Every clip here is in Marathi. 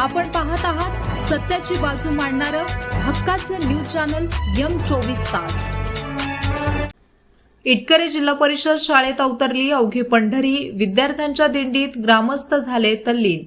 आपण पाहत आहात सत्याची बाजू मांडणारं हक्काचं न्यूज चॅनल यम चोवीस तास. इटकरे जिल्हा परिषद शाळेत अवतरली अवघी पंढरी. विद्यार्थ्यांच्या दिंडीत ग्रामस्थ झाले तल्लीन.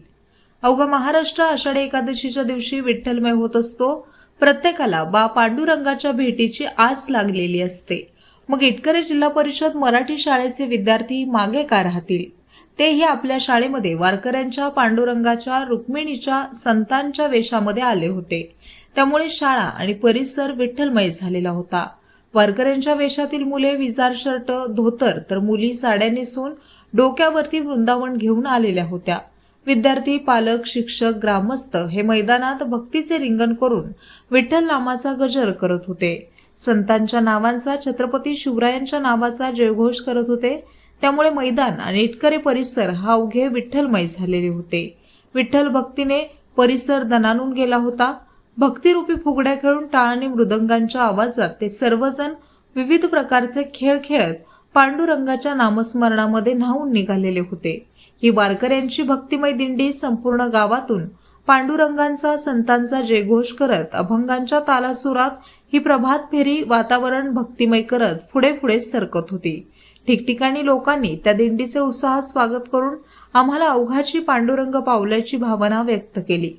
अवघा महाराष्ट्र आषाढी एकादशीच्या दिवशी विठ्ठलमय होत असतो. प्रत्येकाला बा पांडुरंगाच्या भेटीची आस लागलेली असते. मग इटकरे जिल्हा परिषद मराठी शाळेचे विद्यार्थी मागे का राहतील? तेही आपल्या शाळेमध्ये वारकऱ्यांच्या पांडुरंगाच्या रुक्मिणीच्या संतांच्या वेशामध्ये आले होते. त्यामुळे शाळा आणि परिसर विठ्ठलमय झालेला होता. वारकऱ्यांच्या वेशातील मुले विजार शर्ट धोतर तर मुली साड्या नेसून डोक्यावरती वृंदावन घेऊन आलेल्या होत्या. विद्यार्थी पालक शिक्षक ग्रामस्थ हे मैदानात भक्तीचे रिंगण करून विठ्ठल नामाचा गजर करत होते. संतांच्या नावांचा छत्रपती शिवरायांच्या नावाचा जयघोष करत होते. त्यामुळे मैदान आणि इटकरे परिसर हा अवघे विठ्ठलमय झालेले होते. विठ्ठल भक्तीने परिसर दणानून गेला होता. भक्तिरूपी फुगड्या खेळून टाळ आणि मृदंगांच्या आवाजात ते सर्वजण विविध प्रकारचे खेळ खेळत पांडुरंगाच्या नामस्मरणामध्ये न्हावून निघालेले होते. ही वारकऱ्यांची भक्तिमय दिंडी संपूर्ण गावातून पांडुरंगांचा संतांचा जयघोष करत अभंगांच्या तालासुरात ही प्रभात फेरी वातावरण भक्तिमय करत पुढे पुढे सरकत होती. ठिकठिकाणी लोकांनी त्या दिंडीचे उत्साहात स्वागत करून आम्हाला अवघाची पांडुरंग पावल्याची भावना व्यक्त केली.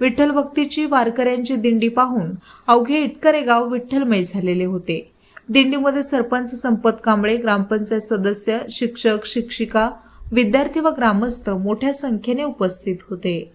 विठ्ठल भक्तीची वारकऱ्यांची दिंडी पाहून अवघे इटकरे गाव विठ्ठलमय झालेले होते. दिंडीमध्ये सरपंच संपत कांबळे ग्रामपंचायत सदस्य शिक्षक शिक्षिका विद्यार्थी व ग्रामस्थ मोठ्या संख्येने उपस्थित होते.